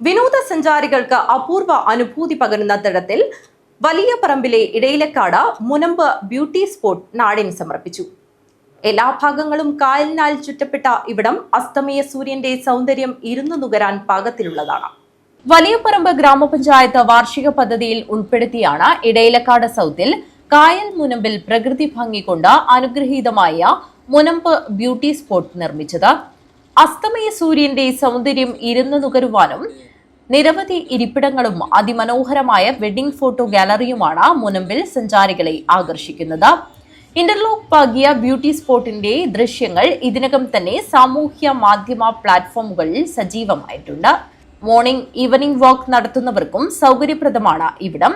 വിനോദസഞ്ചാരികൾക്ക് അപൂർവ അനുഭൂതി പകരുന്ന തരത്തിൽ വലിയ പറമ്പിലെ ഇടയിലക്കാട് മുനമ്പ് ബ്യൂട്ടി സ്പോട്ട് നാടിന് സമർപ്പിച്ചു. എല്ലാ ഭാഗങ്ങളും കായലിനാൽ ചുറ്റപ്പെട്ട ഇവിടം അസ്തമയ സൂര്യന്റെ സൗന്ദര്യം ഇരുന്നു നുകരാൻ പാകത്തിലുള്ളതാണ്. വലിയപറമ്പ് ഗ്രാമപഞ്ചായത്ത് വാർഷിക പദ്ധതിയിൽ ഉൾപ്പെടുത്തിയാണ് ഇടയിലക്കാട് സൗത്തിൽ കായൽ മുനമ്പിൽ പ്രകൃതി ഭംഗി കൊണ്ട് അനുഗ്രഹീതമായ മുനമ്പ് ബ്യൂട്ടി സ്പോട്ട് നിർമ്മിച്ചത്. അസ്തമയ സൂര്യന്റെ സൗന്ദര്യം ഇരുന്നു നുകരുവാനും നിരവധി ഇരിപ്പിടങ്ങളും അതിമനോഹരമായ വെഡിംഗ് ഫോട്ടോ ഗാലറിയുമാണ് മുനമ്പിൽ സഞ്ചാരികളെ ആകർഷിക്കുന്നത്. ഇന്റർലോക്ക് പാകിയ ബ്യൂട്ടി സ്പോട്ടിന്റെ ദൃശ്യങ്ങൾ ഇതിനകം തന്നെ സാമൂഹ്യ മാധ്യമ പ്ലാറ്റ്ഫോമുകളിൽ സജീവമായിട്ടുണ്ട്. മോർണിംഗ് ഈവനിംഗ് വാക്ക് നടത്തുന്നവർക്കും സൗകര്യപ്രദമാണ് ഇവിടം.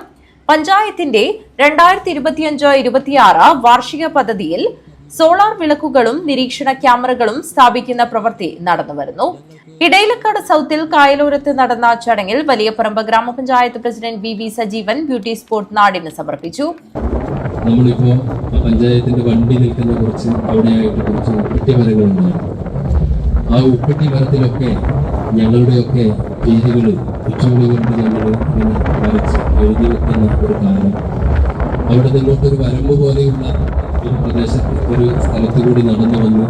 പഞ്ചായത്തിന്റെ രണ്ടായിരത്തി ഇരുപത്തിയഞ്ച് ഇരുപത്തിയാറ് വാർഷിക പദ്ധതിയിൽ സോളാർ വിളക്കുകളും നിരീക്ഷണ ക്യാമറകളും സ്ഥാപിക്കുന്ന പ്രവൃത്തി നടന്നുവരുന്നു ഇടയിലക്കാട് സൗത്തിൽ കായലോരത്ത് നടന്ന ചടങ്ങിൽ Valiyaparamba grama panchayat president V V Sajeevan beauty spot നാടിന് സമർപ്പിച്ചു. നമ്മളിപ്പോ പഞ്ചായത്തിന്റെ വണ്ടി നിൽക്കുന്ന കുറച്ച് അവിടെയായിട്ട് കുറച്ച് ഉപ്പട്ടി മരങ്ങളുണ്ട്. ആ ഉപ്പട്ടി മരത്തിലൊക്കെ ഞങ്ങളുടെയൊക്കെ പേരുകൾ ഉച്ചമണി കൊണ്ട് ഞങ്ങൾ വരച്ച് എഴുതി വെക്കുന്ന ഒരു കാലം. അവിടെ നിന്നോട്ടൊരു വരമ്പ് പോലെയുള്ള ഒരു പ്രദേശത്ത് ഒരു സ്ഥലത്തു കൂടി നടന്നു വന്നു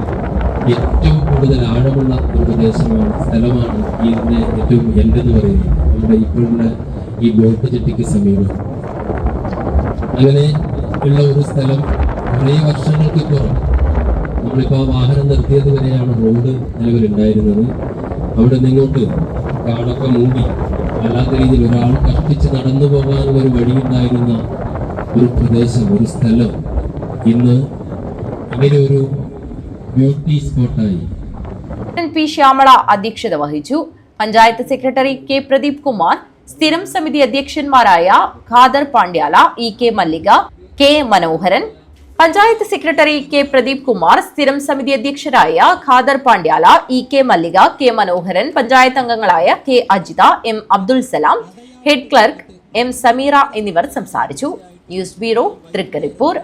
ഏറ്റവും കൂടുതൽ ആഴമുള്ള ഒരു പ്രദേശമാണ് സ്ഥലമാണ് ഈ ഇതിന്റെ ഏറ്റവും എന്തെന്ന് പറയുന്നത്. നമ്മുടെ ഇപ്പോഴുള്ള ഈ ബോട്ട് ചെട്ടിക്ക് സമീപം. അങ്ങനെ ഉള്ള ഒരു സ്ഥലം കുറേ വർഷങ്ങൾക്ക് പുറം നമ്മളിപ്പോൾ ആ വാഹനം നിർത്തിയത് വരെയാണ് റോഡ് നിലവിലുണ്ടായിരുന്നത് അവിടെ നിങ്ങോട്ട് കാടൊക്കെ മൂടി അല്ലാത്ത രീതിയിൽ ഒരാൾ കഷ്ടിച്ച് നടന്നു പോകാനുള്ള ഒരു വഴിയുണ്ടായിരുന്ന ഒരു പ്രദേശം ഒരു സ്ഥലം ഇന്ന് അങ്ങനെ ഒരു ബ്യൂട്ടി സ്പോട്ടായി. പി ശ്യാമള അധ്യക്ഷത വഹിച്ചു. പഞ്ചായത്ത് സെക്രട്ടറി കെ പ്രദീപ് കുമാർ സ്ഥിരം സമിതി അധ്യക്ഷന്മാരായ Khader Pandyala E K Mallika K Manoharan panchayat secretary K Pradeep Kumar സ്ഥിരം സമിതി അധ്യക്ഷരായ Khader Pandyala E K Mallika K Manoharan panchayat അംഗങ്ങളായ K Ajitha M Abdul Salam head clerk M Sameera എന്നിവർ സംസാരിച്ചു. News bureau Thrikaripur.